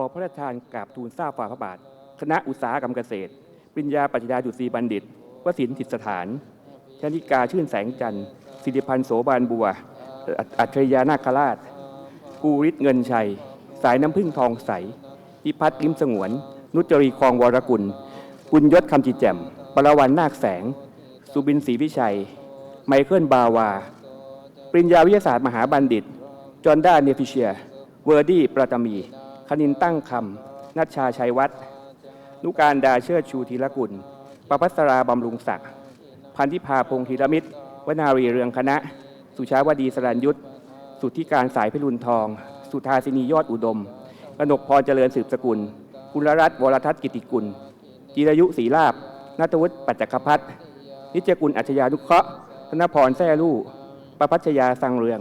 ขอพระราชทานกราบทูลทราบฝ่าพระบาท คณะอุตสาหกรรมเกษตร ปริญญาปรัชญาดุษฎีบัณฑิต วสินทิสถานชนิกาชื่นแสงจันทร์สิริพันธ์โสบานบัว อัจฉริยานาคราช ภูริศเงินชัย สายน้ำพึ่งทองใสพิพัฒน์ลิมสงวน นุจรีคองวรกุลบุญยศคำจิตแจ่มปรวันนาคแสง สุบินศรีวิชัย ไมเคิลบาวา ปริญญาวิทยาศาสตร์มหาบัณฑิต จอห์นด้าเนฟิเชีย เวอร์ดี้ประตมี คณินตั้งคำนัชชาชัยวัฒน์นุการดาเชิดชูธีรกุล ประพัสราบำรุงศักดิ์พันธิพาพงศ์ธีรมิตร วนารีเรืองคณะ สุชาวดีสรัญยุทธสุทธิการสายพิรุณทอง สุธาสินียอดอุดมกนกพรเจริญสืบสกุลกุลรัตน์วรทัศน์กิติกุล จิรายุศรีลาบนัตวุฒิปัจจคพัฒน์นิจกุลอัจฉยานุเคราะห์ธนพรแซ่ลู่ประพัชยาสังเรือง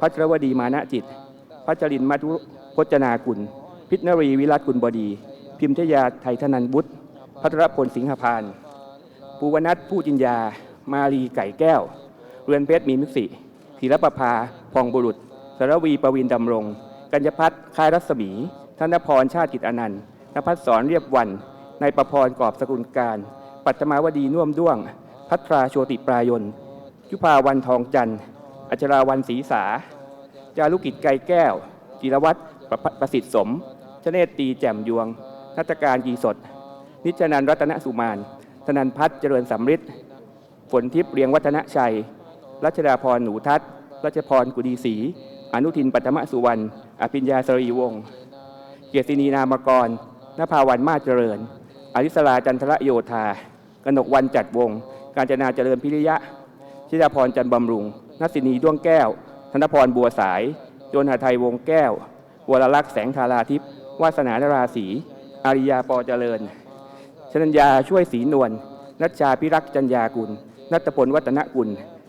พัชรวดีมานะจิต พัชรินมัทุ พจนากุล พิษนรีวิรัตกุลบดี พิมทยาไทยธนันบุตรพัทรพลสิงหพานภูวนัทผู้จินยา มาลีไก่แก้ว เรือนเพชรมีมิสิธีรประภาพองบุรุษ สรวีประวินดำรง กัญญพัฒน์คายรัศมี ธนพรชาติกิจอนันต์นภัสสรเรียบวันนายประพรกอบสกุลการ ปัตมาวดีน่วมด้วง พัทราโชติปรายนยุพาวันทองจันทร์อัชราวันศรีสา จารุกิจไกรแก้ว จิรวัตร ประพประสิทธิ์สม ชเนตตีแจ่มยวงนัตการกีสด นิจนันรัตนสุมานธนันพัฒน์เจริญสำริดฝนทิพย์เรียงวัฒนชัย รัชดาพรหนูทัศน์รัชพรกุดีศรีอนุทินปัตมสุวรรณ อภิญญาสรีวงศ์ เกียรตินีนามกรนภาวันมาเจริญ อริสราจันทรโยธากนกวันจัดวง การจนาเจริญพิริยะ ชิดาพรจันบำรุงนัสสินีด้วงแก้ว ธนพรบัวสาย โยนหาไทยวงแก้ว วรลักษณ์แสงธาราทิพย์วาสนานราศีอริยาปอเจริญชนัญญาช่วยศรีนวลนัชชาพิรักษ์จัญญากุล นัตพลวัฒนกุล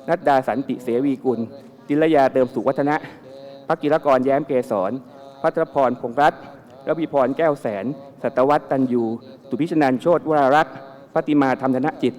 นัดดาสันติเสวีกุลจิรยาเติมสุวัฒนะพักกิรกรแย้มเกษรพัทรพรพงษ์รัตนระพีพรแก้วแสน สัตวัตตันยูสุพิชนันโชตวรารักษ์พัติมาธรรมธนจิต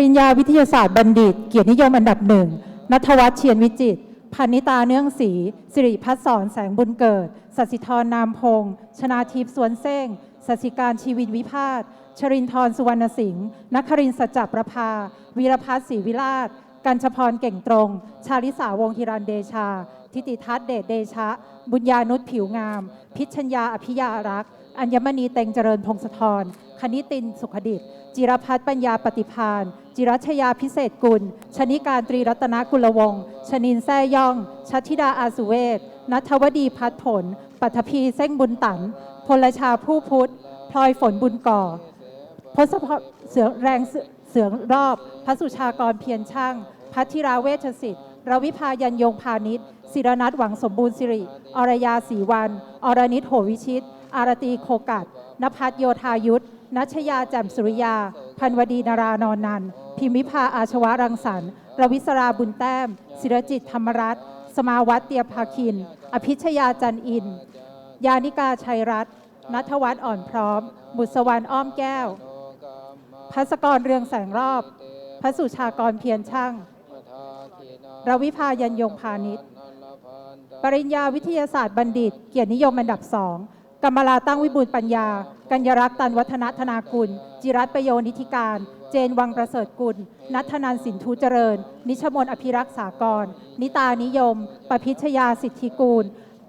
ริญญาวิทยาศาสตร์บัณฑิต เกียรตินิยมอันดับหนึ่งนัทวัฒน์เชียนวิจิตพานิตาเนื่องศรีสิริพัฒน์สอนแสงบุญเกิดสัสิธรนามพงษ์ชนาทิพย์สวนเส้งสัสิการชีวินวิพาทชรินทร์สุวรรณสิงห์นครินทร์สัจจประภา วีรพัฒน์ศรีวิราชกัญชพรเก่งตรง ชาลิสาวงฮิรันเดชา ทิติทัศเดชเดชะ บุญญานุชผิวงาม พิชชัญญาอภิยารักษ์ อัญมณีเต็งเจริญพงศธร คณิตินสุขดิต จิรพัฒน์ปัญญาปฏิพาน จิรัชยาพิเศษกุล ชนิการตรีรัตนกุลวงศ์ชนินแซ่ย่อง ชัชธิดาอาสุเวศนัทวดีพัฒผล ปัทภีเส้งบุญตัน พลชาผู้พุทธ พลอยฝนบุญก่อพศพเสือแรงเสืองรอบ พระสุชากรเพียรช่าง พัทธิราเวชสิทธิ์รวิภายันยงพาณิชย์ศิรนัทหวังสมบูรณ์สิริ อรยาศรีวัน อรนิตโหวิชิต อารตีโคกัดนภัทโยธายุทธ นัชยาแจ่มสุริยา พันวดีนารานอนนันพิมพิพาอาชวะรังสรรค์รวิศราบุญแต้ม ศิรจิตธรรมรัตน์สมาวัตเตียภาคิน อภิชยาจันอิน ยานิกาชัยรัตน์นัทวัฒน์อ่อนพร้อม บุษวรรณอ้อมแก้วพัสกรเรืองแสงรอบ พระสุชากรเพียรช่างระวิภายันยงพาณิชย์ ปริญญาวิทยาศาสตร์บัณฑิต เกียรตินิยมอันดับสอง กำมลาตั้งวิบูลปัญญา กัญญรักษ์ตันวัฒนธนากุล จิรัตประโยชน์นิธิการ เจนวังประเสริฐกุล นัทนันสินทุเจริญ นิชมนอภิรักษ์สากร นิตานิยม ประพิชยาสิทธิกูล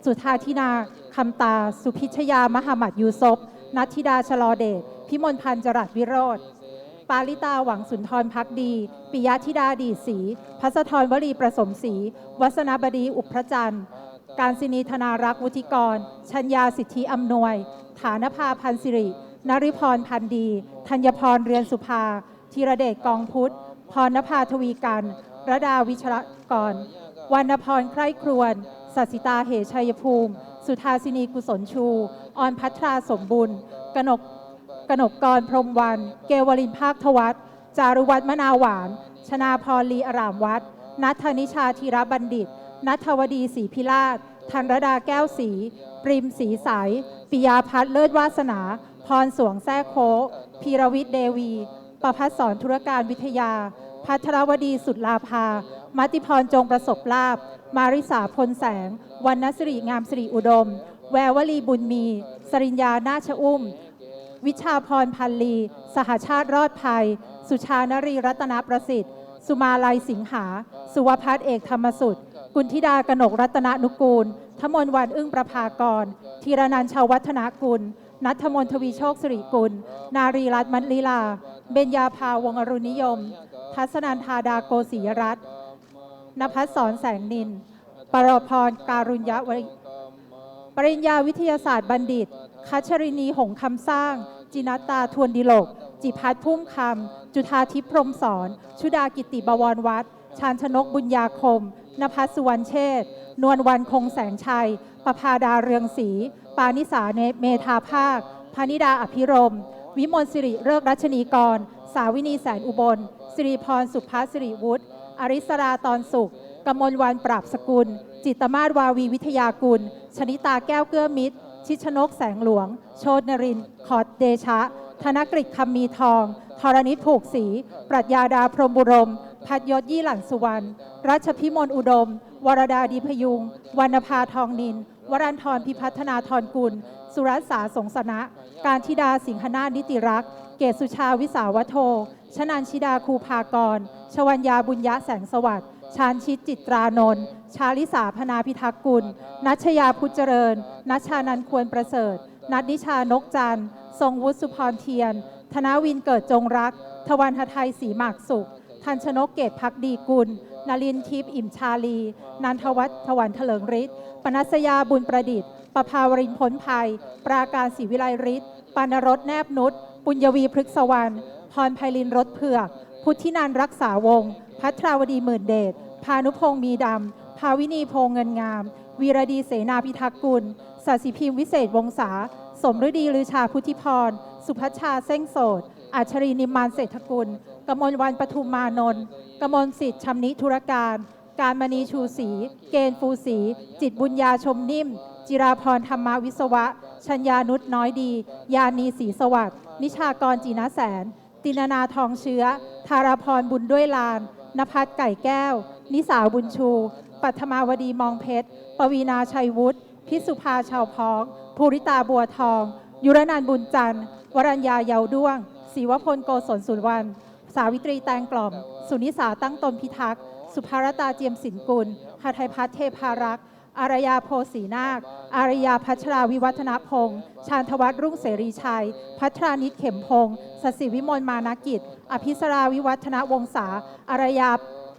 สุธาธินาคำตา สุพิชยามหามัดยูซบนัทธิดาชลอเดช พิมลพันธ์จรัสวิโรธปาลิตาหวังสุนทรพักดี ปิยธิดาดีศรีพัสธรวลีประสมศรีวัสนาบดีอุพระจันทร์ การศินีธนารักษ์วุฒิกร ชัญญาสิทธิอำนวย ฐานภาพันสิรินริพรพันธ์ดี ธัญพรเรือนสุภาธีรเดชกองพุทธ พรณภาทวีกันระดาวิชรกรวรรณพรใคร่ครวนสัสิตาเหชัยภูมิ สุธาสินีกุศลชู ออนพัทราสมบุญกนกกนกกรพรมวัน เกวลินภาคทวัฒน์จารุวัฒน์มนาหวาน ชนาพรลีอารามวัดนัทธนิชาธีรบัณฑิต นัทวดีศรีพิราชธันรดาแก้วศรีปริมศรีใสายปิยาพัฒน์เลิศวาสนา พรสวงแท้โคพีรวิทย์เดวี ประพัฒสอนธุรการวิทยา พัทรวดีสุดลาภามัติพรจงประสบลาบ มาริสาพลแสง วรรณสิริงามสิริอุดม แวววลีบุญมี สริญญานาชอุ้ม วิชาพรพันลี สหชาติรอดภัย สุชานรีรัตนประสิทธิ์ สุมาลัยสิงหา สุวพัฒน์เอกธรรมสุด กุณธิดากนกรัตนนุกูล ทมนวันอึ้งประภากร ธีรนันท์ชาววัฒนากุล นัทมนทวีโชคสิริกุล นารีรัตน์มัลีลา เบญญาภาวงอรุณนิยม ทัศนันธาดาโกศิยรัตน์นภัสสรแสงนิน ปรพรการุญยะวริปริญญาวิทยาศาสตร์บัณฑิต คัชรินีหงคำสร้าง จินัตตาทวนดิโลก จิพัฒพุ่มคำ จุธาทิพย์พรมสอน ชุดากิติบวรวัฒน์ชาญชนกบุญญาคม นภัสสุวรรณเชษนวลวันคงแสงชัย ประภาดาเรืองศรี ปานิสาเนเมธาภาค พานิดาอภิรม วิมลสิริเริกรัชนีกร สาวินีแสนอุบล สิริพรสุภาสิริวุฒิ อริสราตอนสุข กมลวันปราบสกุล จิตมาศวาวีวิทยากุล ชนิตาแก้วเกื้อมิตร ชิดชนกแสงหลวง โชดนริน ขอดเดชะ ธนกฤษคำมีทอง ธรณิตผูกศรี ปรัชญาดาพรมบุรม พัดยศยี่หลันสุวรรณ รัชพิมลอุดม วรดาดีพยุง วรรณภาทองนิน วรันทรพิพัฒนาธรกุล สุรัสสาสงสนะ การธิดาสิงหนาถนิติรักษ์ เกศสุชาวิสาวโท ชนันชิดาคูภากร ชวัญญาบุญยะแสงสวัสดิ์ ชาญชิตจิตรานนท์ ชาลิสาพนาพิทักษ์กุล นัชยาพุทธเจริญ นัชชานันควรประเสริฐ นัดนิชานกจันทร์ ทรงวุฒิสุพรเทียน ธนวินเกิดจงรัก ทวันหทัยศรีหมากสุข ทันชนกเกตพักดีกุล นลินทิพย์อิ่มชาลี นันทวัฒน์ถวันเถลิงฤทธิ์ปนัสยาบุญประดิษฐ์ประภาวรินพ้นภัย ปราการศรีวิไลฤทธิ์ปานรสแนบนุษย์ปุญญวีพฤกษวรรณพรไพลินรถเผือก พุทธินันรักษาวง พัทราวดีหมื่นเดช พานุพงศ์มีดำ ภาวินีพงเงินงาม วีรดีเสนาพิทักษ์กุลสัสิพิมพ์วิเศษวงศา สมฤดีลือชาพุทธิพร สุพัชชาเส้งโสดอัชรีนิมมานเศรษฐกุล กมลวันปทุมมานนท์กมลสิทธิ์ชำนิธุรการ การมณีชูศรีเกณฑ์ฟูศรีจิตบุญญาชมนิ่ม จิราพรธรรมาวิศวะ ชัญญานุษน้อยดี ยานีศรีสวัสดิ์นิชากรจีนแสน ตินานาทองเชื้อ ธารพรบุญด้วยลานนภัสไก่แก้ว นิสาวบุญชู ปัทมาวดีมองเพชร ปวีนาชัยวุฒิ พิสุภาชาวพ้อง ภูริตาบัวทอง ยุรนันบุญจันทร์ วรัญญาเยาวด้วงศรีวพลโกศลสุวรรณ สาวิตรีแตงกล่อม สุนิสาตั้งตนพิทักษ์ สุภารตาเจียมสินกุลหาไทยพัฒเทพารักษ์อารยาโพสีนาค อารยาพัชราวิวัฒนพงศ์ชาญทวัฒรุ่งเสรีชัย พัทรานิตเข็มพงศ์สสิวิมลมานากิจ อภิสราวิวัฒนวงศา อารยา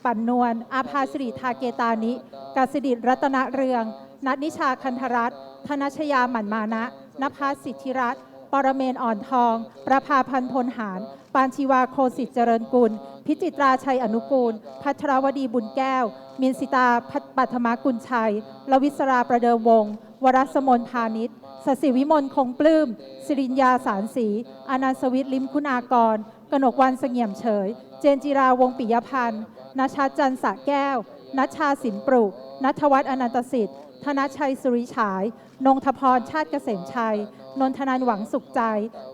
ปั่นนวล อาภาสิริทาเกตานิ กาสิดิรัตนเรือง นัทนิชาคันธรัตน์ธนชยาหมั่นมานะนภัสสิทธิรัตน์ปรเมนอ่อนทอง ประภาพันธ์พลหาร ปานชีวาโคสิทธิ์เจริญกุล พิจิตราชัยอนุกูล พัทรวดีบุญแก้ว มินสิตาพัฒปัทมากุลชัยลวิศราประเดิมวงศ์วรสมนพาณิชย์สศิวิมลคงปลื้ม สิริญญาสารสีอนันต์สวิทลิมคุณากร กนกวันเสงี่ยมเฉย เจนจิราวงศ์ปิยพันธ์นชาจันทร์สะแก้ว นัชชาสินปรุนัทวัฒน์อนันตสิทธิ์ ธนชัยสุริฉาย นงทพรชาติเกษมชัย นนทนันหวังสุขใจ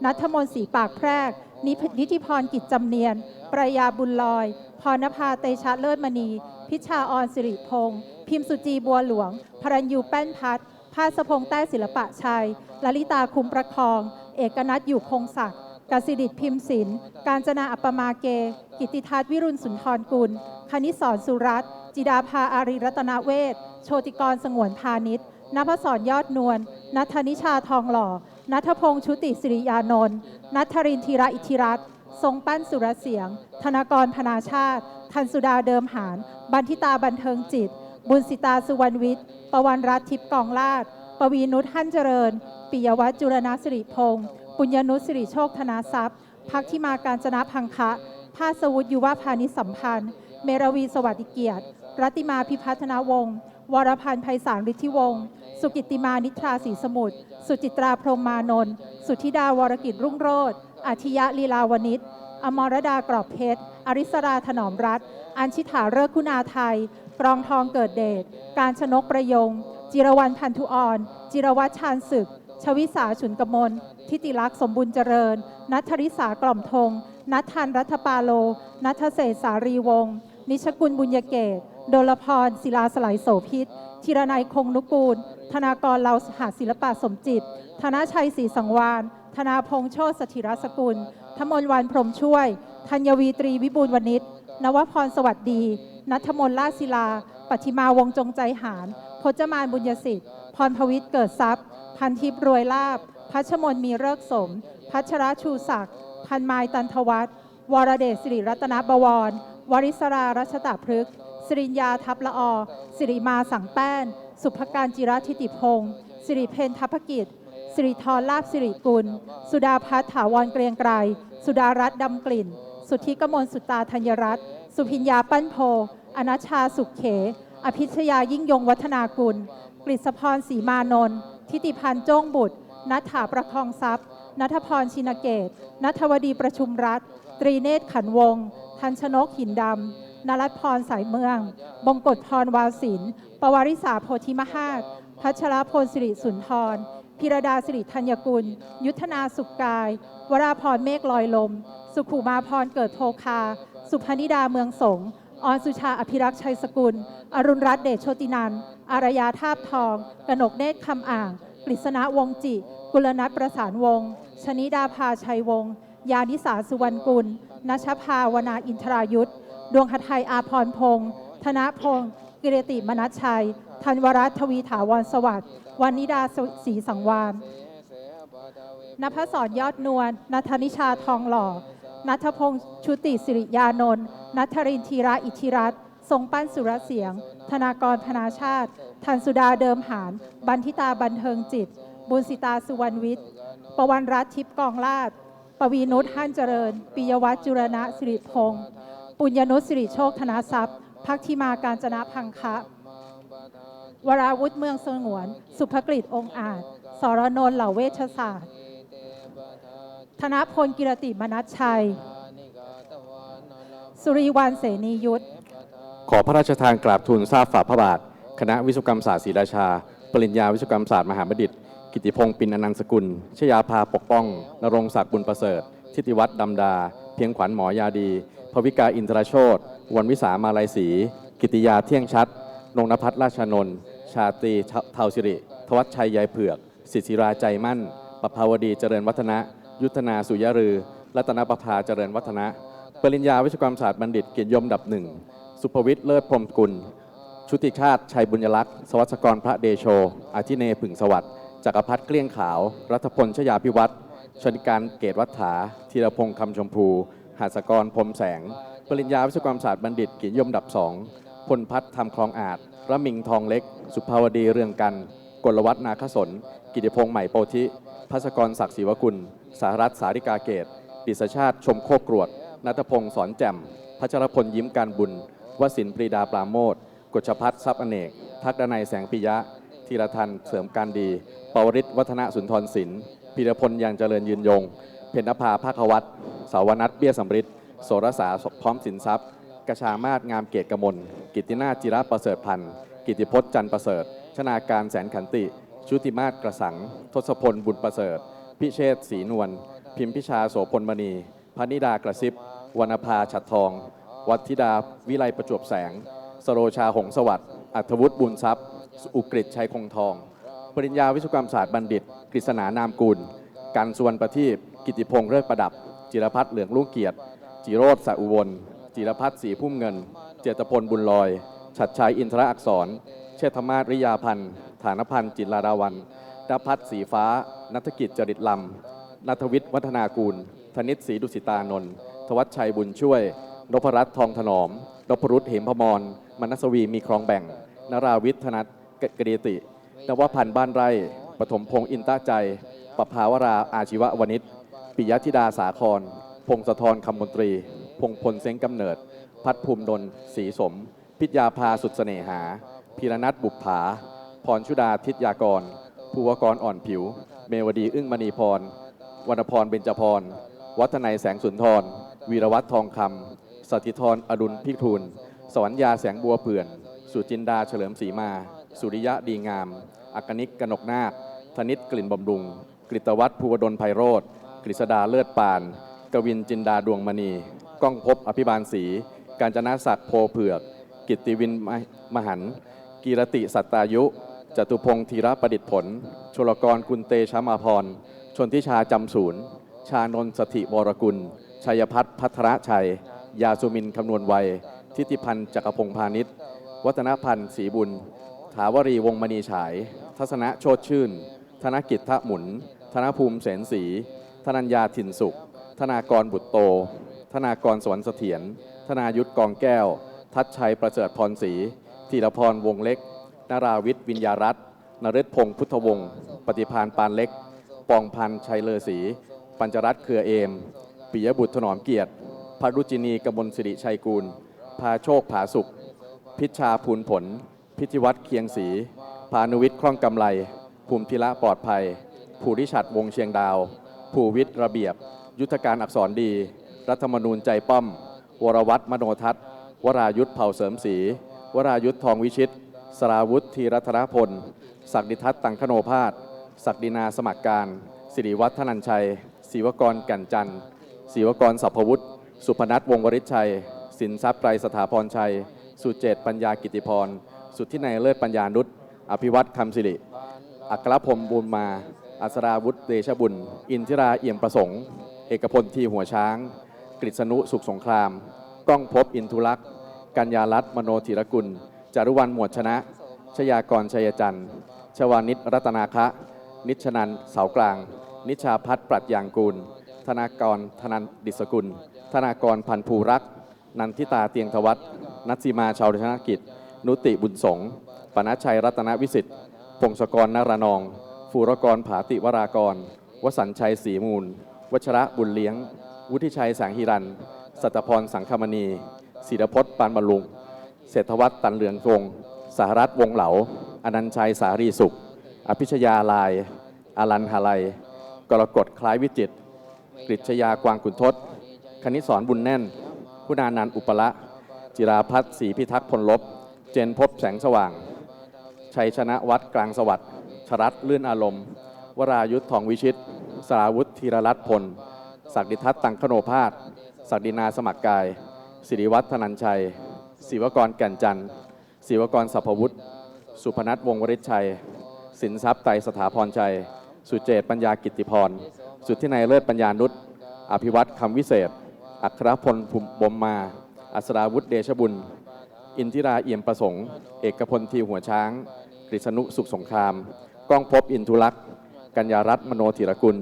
นัทมนศรีปากแพรก นิพนิธิพรกิจจำเนียน ปรยาบุญลอย พรณภาเตชะเลิศมณี พิชาออนสิริพงศ์พิมพ์สุจีบัวหลวง พรัญยูแป้นพัฒภาสพงษ์แต้ศิลปะชัยลลิตาคุ้มประคอง เอกนัทอยู่คงศักดิ์กสิดิพิมพ์ศิลป์การจนาอัปมาเก กิติทัศน์วิรุณสุนทรกุล คณิสรสุรัตจิดาภาอารีรัตนเวศโชติกรสงวนพาณิชย์นภศรยอดนวลนัทนิชาทองหล่อ นัทพงษ์ชุติสิริยานนท์นัทรินธีระอิทธิรัตน์ทรงปั้นสุรเสียง ธนกรพนาชาติ ทันสุดาเดิมหารบันทิตาบันเทิงจิต บุญสิตาสุวรรณวิทย์ประวันรัตน์ทิพย์กองลาดปวีนุชหั่นเจริญ ปิยวัฒน์จุรณสิริพงศ์ปุญญนุชสิริโชคธนาทรัพย์พักที่มาการจนะพังคะภาสวุฒิยุวพานิสัมพันธ์ เมรวีสวัสดิเกียรติ รัติมาพิพัฒนาวงศ์ วรพันธ์ไพศาลฤทธิวงศ์สุกิติมานิทราศรีสมุทรสุจิตราพรมมานนท์สุธิดาวรกิจรุ่งโรจน์อาทิยะลีลาวนิชอมรดากรอบเพชร อริสราถนอมรัตน์อัญชิถาเลิกคุณาไทย กรองทองเกิดเดช การชนกประยง จิรวรรณพันธุอ่อน จิรวัชชานศึก ชวิสาฉุนกมล ทิติลักษ์สมบุญเจริญ นัทธริสากล่อมธงนัทธันรัฐปาโล นัทเศษสารีวงศ์ นิชกุลบุญยเกต โดลพร ศิลาสลายโสพิษธีรนัยคงนุกูล ธนากรเลาหาศิลปะสมจิต ธนชัยศรีสังวาน ธนาพงษ์โชติสถิรสกุล ธมนวันพรมช่วย ธัญวีตรีวิบูลวณิชนวพรสวัสดี นัทมนลาศิลา ปัทิมาวงจงใจหาร พจมานบุญยสิทธิ์ พรพวิทย์เกิดทรัพย์ พันทิพย์รวยลาบ พัชมนมีเลิกสม พัชรชูศักดิ์ พันไมตันทวัฒน์วรเดชสิริรัตนบวร วริศรารัชตาพฤกษ์สิริญญาทัพละอสิริมาสังแป้น สุภการจิรัทิติพงศ์สิริเพนทัพกิจสิริธรลาบสิริกุล สุดาพัฒถาวรเกรียงไกร สุดารัตน์ดำกลิ่น สุทธิกมลสุตาธัญรัตน์ สุพิญญาปั้นโพ อนัชชาสุขเข อภิชยายิ่งยงวัฒนากุล กฤษพรศรีมานนท์ ทิติพันธ์โจ้งบุตร นัทถาประคองทรัพย์ นัทพรชินเกต นัทวดีประชุมรัฐ ตรีเนตรขันวง นชนกหินดำนรัตพรสายเมือง บงกฎพรวาวศิลป์ปวาริสาโพธิมหาศพัชรพลสิริสุนทรพิรดาสิริธัญกุล ยุทธนาสุขกาย วราพรเมฆลอยลม สุขุมาพรเกิดโพคา สุพนิดาเมืองสงออนสุชาอภิรักษ์ชัยสกุล อรุณรัตน์เดชโชตินัน อารยาทาบทอง กนกเนตรคำอ่าง กฤษณะวงจิ กุลนัทประสานวง ชนิดาภาชัยวงศ์ ยานิสาสุวรรณกุลนัชภาวนาอินทรายุทธดวงหทัยอาพรพงศ์ธนพงศ์กิรติมนัชชัย ธันวรัตทวีถาวรสวัสดิ์วานิดาศรีสังวานนภศรยอดนวลนัทนิชาทองหล่อ นัทพงศ์ชุติสิริยานนท์นัทรินทีระอิทธิรัตน์ทรงปั้นสุรเสียง ธนากรพนาชาติ ทันสุดาเดิมหาน บันทิตาบันเทิงจิต บุญสิตาสุวรรณวิทย์ ประวันรัตทิพย์กองลาด วีนุชหั่นเจริญ ปิยวัฒจุรณะสิริพงศ์ปุญญนุชสิริโชคธนทรัพย์พักธิมาการจนะพังคะวราวุธเมืองสงวน สุภกฤษองค์อาจ สรนนท์เหล่าเวชศาสตร์ ธนพลกิรติมนัชชัย สุริวันเสนียุทธ ขอพระราชทานกราบทูลทราบฝ่าพระบาท คณะวิศวกรรมศาสตร์ศรีราชา ปริญญาวิศวกรรมศาสตร์มหาบัณฑิต กิติพงศ์ปินอนันต์สกุล ชยาภาปกป้อง นรงศักดิ์บุญประเสริฐ ทิติวัฒน์ดำดา เพียงขวัญหมอยาดี ภวิกาอินทรโชตวันวิสามาลัยศรี กิติยาเที่ยงชัด นงนภัทรราชนนท์ ชาตรีเทาสิริ ทวัชชัยยายเผือก สิทธิราใจมั่นประภาวดีเจริญวัฒนะ ยุทธนาสุยรือ รัตนประภาเจริญวัฒนะ ปริญญาวิศวกรรมศาสตร์บัณฑิตเกียรติยมดับหนึ่ง สุภวิทย์เลิศพรมกุล ชุติชาติชัยบุญยลักษณ์ สวัสกรพระเดโช อาทิเนผึ่งสวัสดิ์ จักรพัฒน์เกลี้ยงขาว รัฐพลชยาพิวัตรชนิการเกตวัฏฐาธีรพงษ์คำชมพู หาสกรพรมแสง ปริญญาวิศวกรรมศาสตร์บัณฑิตกินยมดับสองพลพัฒน์ทำคลองอาจระมิงทองเล็ก สุภาวดีเรืองกัน กลวัฒนาคสน กิติพงษ์ใหม่โพธิพัสกรศักดิ์ศรีวกุล สารัตน์สาริกาเกตดิษชาติชมโคกกรวดนัทพงศ์สอนแจ่มพัชรพลยิ้มการบุญวสินปรีดาปราโมทกฎชพัฒน์ทรัพย์อเนก ทักดนัยแสงปิยะ ธีรทันเสริมการดีปวริศวัฒนสุนทรศิลป์พีรพลยังเจริญยืนยง เพนภาภาควัตรสาวนัทเบี้ยสำริดโสรสาพร้อมสินทรัพย์ กระชามาศงามเกตกมล กิตินาจิระประเสริฐพันธ์ กิติพจน์จันประเสริฐ ชนาการแสนขันติ ชุติมาศกระสัง ทศพลบุญประเสริฐ พิเชษศรีนวล พิมพิชาโสพลมณี พนิดากระซิบวรรณภาฉัดทอง วัธิดา วิไลประจวบแสง สโรชาหงสวัสดิ์อัธวุฒิบุญทรัพย์ อุกฤษชัยคงทอง ปริญญาวิศวกรรมศาสตร์บัณฑิต กฤษณานามกุลการสุวรรณประทีปกิติพงษ์เลิศประดับ จิรพัฒน์เหลืองลูกเกียรติ จิโรธสอุบลจิรพัฒน์สีพุ่มเงิน เจตพลบุญลอยฉัดชัยอินทรอักษร เชษฐมาศริยาพันธ์ฐานพันธ์จิตรลาดาวันดพัฒน์สีฟ้า นัฐกิจจริตลำนัทวิทย์วัฒนากูล ธนิตศรีดุสิตานนท์ทวัชชัยบุญช่วยนพรัตน์ทองถนอมนพรุษเหมพมรมนัสวีมีครองแบ่ง นราวิทย์ธนัท กรีติ นวพันธ์บ้านไร่ ปฐมพงษ์อินตาใจปภาวราอาชีววณิชปิยธิดาสาคร พงศธรคำมนตรี พงพลเซ้งกำเนิด พัฒภูมิดลศรีสม พิทยาภาสุดเสน่หา พีรนัทบุปผา พรชุดาทิตยากร ภูวกรอ่อนผิว เมวดีอึ้งมณีพร วรรณพรเบญจพร วัฒนัยแสงสุนทร วีรวัตรทองคำสถิธรอดุลพิทูลสวรรยาแสงบัวเปื่อน สุจินดาเฉลิมศรีมา สุริยะดีงาม อักนิกกนกนาคธนิตกลิ่นบำรุง กฤตวัฒน์ภูวดลไพโรธกฤษดาเลิศปาน กวินจินดาดวงมณี ก้องพบอภิบาลศรีการจนาศักดิ์โพเผือก กิตติวินมหันต์กีรติสัตตายุ จตุพงศ์ธีระประดิษฐ์ผล ชลกรกุลเตชะมาพร ชนทิชาจำศูนย์ ชานนสถิวรกุล ชัยพัฒน์พัทรชัย ยาสุมินคำนวณวัย ทิติพันธ์จักรพงพาณิชย์ วัฒนพันธ์ศรีบุญ ถาวรีวงมณีฉาย ทัศนะโชดชื่น ธนกิจทะหมุน ธนภูมิเสนศรีธนัญญาถิ่นสุข ธนากรบุตรโต ธนากรสวรรค์เสถียร ธนายุทธกองแก้ว ทัชชัยประเสริฐพรศรีธีรพรวงเล็ก นาราวิทย์วิญญารัตน์นฤทธพงศ์พุทธวงศ์ ปฏิพานปานเล็ก ปองพันธ์ชัยเลอศรี ปัญจรัตน์เครือเอม ปิยบุตรถนอมเกียรติพรุจินีกมลสิริชัยกูล พาโชคผาสุข พิชชาภูลผล พิธิวัตรเคียงศรีพานุวิทย์คล่องกำไร ภูมิพิระปลอดภัย ภูริชัดวงเชียงดาว ภูวิทย์ระเบียบ ยุทธการอักษรดี รัฐธรรมนูญใจป้อม วรวัตรมโนทัศน์ วรายุทธเผ่าเสริมศรีวรายุทธทองวิชิต สราวุธธีรัตนพล ศักดิทัศน์ตังคโนภาสศักดินาสมัครการ สิริวัฒนันชัย ศิวกรกันจันทร์ศิวกรสัพพวุฒิสุพนัทวงวริชชัย สินทรัพย์ไตรสถาพรชัย สุเจตปัญญากิติพร สุทธินัยเลิศปัญญานุชอภิวัตคำสิริ อัครพรมบุญมา อัศราวุธเดชบุญ อินทิราเอี่ยมประสงค์ เอกพลทีหัวช้าง กฤษณุสุขสงคราม ก้องพบอินทุลักษ์กัญญารัตน์มโนธีรกุล จารุวรรณหมวดชนะ ชยากรชัยจันทร์ ชวานิตรัตนาคะ นิชนันเสากลาง นิชาพัฒน์ปรัชญางกูล ธนากรธนันดิษกุล ธนากรพันภูรักษ์นันทิตาเตียงธวัฒน์นัทสีมาชาวชนกิจ นุติบุญสงปนัชชัยรัตนวิสิทธิ์พงศกรนารนอง ฟูรกรผาติวรากร วสัญชัยศรีมูลวัชระบุญเลี้ยง วุฒิชัยแสงหิรัน สัตพรสังคมณีศิรพจน์ปานบรรลุง เศรษฐวัฒน์ตันเหลืองวงสหรัฐวงศ์เหลา อนันชัยสารีสุข อภิชยาลาย อลันหาลัย กรกฎคล้ายวิจิตรกฤษยากวางขุนทศคณิสรบุญแน่น คุณานันอุปละ จิราพัฒน์ศรีพิทักษ์พลลบ เจนพบแสงสว่าง ชัยชนะวัดกลางสวัสดิ์ชรัตน์ลื่อนอารมณ์ วรายุทธทองวิชิต สราวุธธีรรัตน์พล ศักดิทัศน์ตังคโนภาสศักดินาสมัครกาย สิริวัฒนันชัย ศิวกรแก่นจันทร์ศิวกรสัพพวุฒิ สุพนัทวงวริชัย สินทรัพย์ไตรสถาพรชัย สุเจตปัญญากิติพร สุทธินัยเลิศปัญญานุชอภิวัตคำวิเศษ อัครพลภูมิบมมา อัศราวุธเดชบุญ อินทิราเอี่ยมประสงค์ เอกพลทีหัวช้าง กฤษณุสุขสงคราม ก้องพบอินทุลักษ์ กัญญารัตน์มโนธีรกุล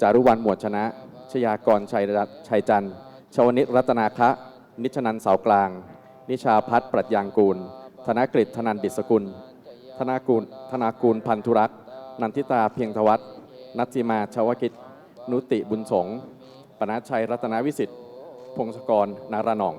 จารุวรรณหมวดชนะ ชยากรชัยรัตน์ชัยจันทร์ ชวนิตรัตนาคะ นิชนันเสากลาง นิชาพัฒน์ปรัชญางกูล ธนกฤษธนันดิษกุล ธนากูลธนากูลพันธุรักษ์นันทิตาเพียงทวัฒน์นัทจิมาชาวกิจ นุติบุญสงปนัชชัยรัตนวิสิทธิ์ พงศกร นารานอง